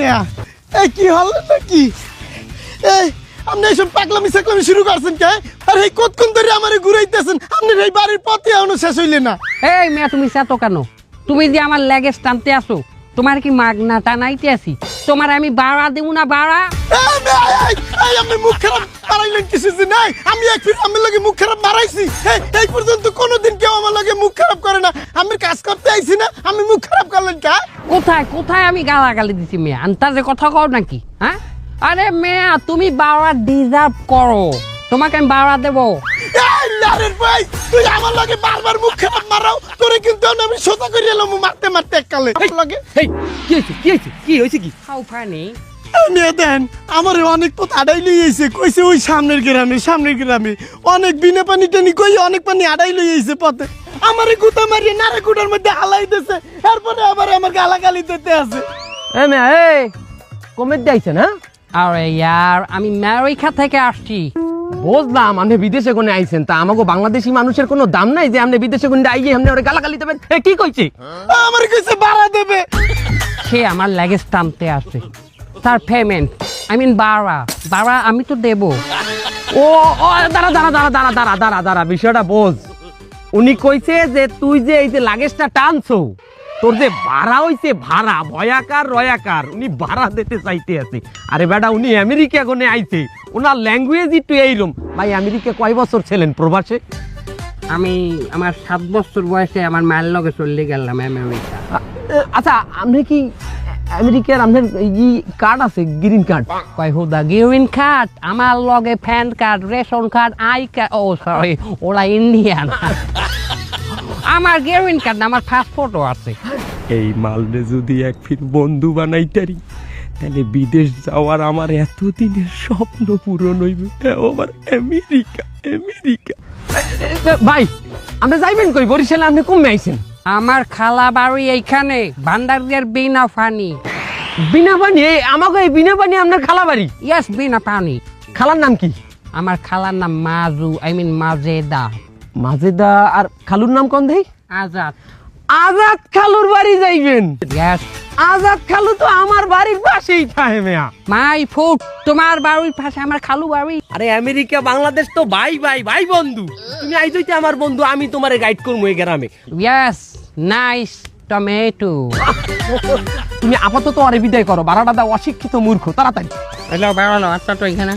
মিয়া। এই কি হল? নাকি এই আপনি এইসব পাগলামি সাকলামি শুরু করছেন কে? আর এই কতক্ষণ ধরে আমারে ঘুরাইতেছেন? আপনি এই বাড়ির পথে এখনও শেষ হইলে না। এই মেয়া তুমি চেতো কেন? তুমি যে আমার লেগেজ টানতে আসো তোমার কি মাগনা টানাইতে আসি তোমার আমি বাড়া দেবো না বাড়া? আপনি মুখ খারাপ মারাইলেন কিছু যে নাই আমি এক ফির আমার লগে মুখ খারাপ মারাইছি এই, এই পর্যন্ত কোনোদিন কেউ আমার লগে মুখ খারাপ করে না। আমি কাজ করতে আইছি না আমি মুখ খারাপ করলেন কা? কোথায় কোথায় আমি গালাগালি দিছি মেয়া? আন্তাজে কথা কও নাকি হ্যাঁ আরে মেয়া তুমি বাড়া ডিজার্ভ করো। তোমাকে আমি বাড়া দেবো। এই লারের ভাই তুই আমার লগে বারবার মুখ খারাপ মারাও তোরে কিন্তু আমি সোজা করে এলাম মারতে মারতে এককালে। লগে এই কি হয়েছে কি হয়েছে কি হয়েছে কি? হাউ ফানি দেন আমার অনেক পথ আড়াই লইয়েছে কইছে ওই সামনের গ্রামে সামনের গ্রামে। অনেক বিনা পানি টানি কই অনেক পানি আড়াই লইয়েছে পথে। আমারে গুতা মারিয়ে নারে গুটার মধ্যে হালাই দিছে তারপরে আবার আমার গালাগালি দিতে আছে। এ মেয়া এই কমে দিয়েছেন হ্যাঁ? আরে ইয়ার আমি আমেরিকা থেকে আসছি। বুঝলাম আপনি বিদেশে কোনে আইছেন। তা আমাকে বাংলাদেশি মানুষের কোনো দাম নাই যে আপনি বিদেশে কোনে আইয়ে আপনি ওরে গালাগালি দেবেন? এ কি কইছে? আমার কইছে ভাড়া দেবে। সে আমার লেগেজ টানতে আসে তার পেমেন্ট আই মিন বাড়া বাড়া আমি তো দেবো। ও ও দাঁড়া দাঁড়া দাঁড়া দাঁড়া দাঁড়া দাঁড়া দাঁড়া বিষয়টা বোঝ। উনি কইছে যে তুই যে এই যে লাগেজটা টানছো তোর যে ভাড়া হইছে ভাড়া ভয়াকার রয়াকার উনি ভাড়া দিতে চাইতে আছে। আরে বেটা উনি আমেরিকা কোনে আইছে ওনার ল্যাঙ্গুয়েজ একটু এইরকম ভাই আমেরিকা কয় বছর ছিলেন প্রবাসে? আমি আমার সাত বছর বয়সে আমার মায়ের লগে চলে গেলাম আমেরিকা। আচ্ছা আপনি কি আমেরিকার আপনার ই কার্ড আছে গ্রিন কার্ড কয় হুদা গ্রিন কার্ড আমার লগে PAN card ration card I card O sorry ওরা ইন্ডিয়ান আমার গ্রিন কার্ড আমার পাসপোর্টও আছে। এই মালরে যদি এক ফির বন্ধু বানাইতারি তাহলে বিদেশ যাওয়ার আমার এতদিনের স্বপ্ন পূরণ হইবে। আমার আমেরিকা আমেরিকা। ভাই আপনি যাইবেন কই? বরিশালে আপনি কমে আইছেন? আমার খালা বাড়ি এইখানে ভান্ডারিয়ার বিনা পানি। বিনা পানি? এই আমাকে এই বিনা পানি আপনার খালা বাড়ি ইয়াস বিনা পানি। খালার নাম কি? আমার খালার নাম মাজু আই মিন মাজেদা। মাজেদা আর খালুর নাম কোন দেই? আজাদ। আজাদ খালুর বাড়ি যাইবেন। আজাদ খালু তো আমার বাড়ির পাশেই থাকে মেয়া। মাই ফুট তোমার বাড়ির পাশে আমার খালু বাড়ি। আরে আমেরিকা বাংলাদেশ তো ভাই ভাই ভাই বন্ধু। তুমি আইতইতে আমার বন্ধু আমি তোমারে গাইড করব এই গ্রামে। ইয়েস নাইস টমেটো তুমি আপাতত আরে বিদায় করো বারাটা দাও অশিক্ষিত মূর্খ তাড়াতাড়ি। হ্যালো বেড়ালো আচ্ছা তো এখানে।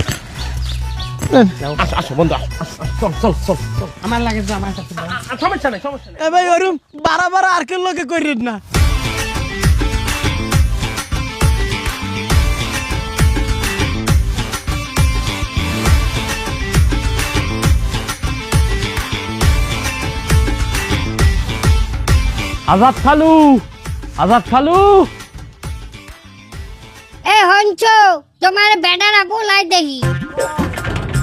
আসো আসো বন্ধু আসো, আসো, আসো, চল চল চল চল। আমার লাগে যে আমার কাছে দাও। আ, সমস্যা নাই সমস্যা নাই। ভাই ওরম বারা বারা আর কেউ লগে করেন না। আজাদ খালু আজাদ খালু। এ হঞ্চ তোমার বেটারা গোলাই দেখি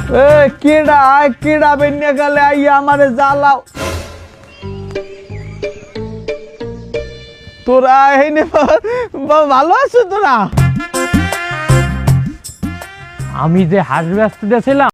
এ কেডা, আয় কেডা বেন্যা গেলে আইয়া আমারে জ্বালাও। তোরা এনে ভালো আছো তোরা? আমি যে হাঁস ব্যস্ত ছিলাম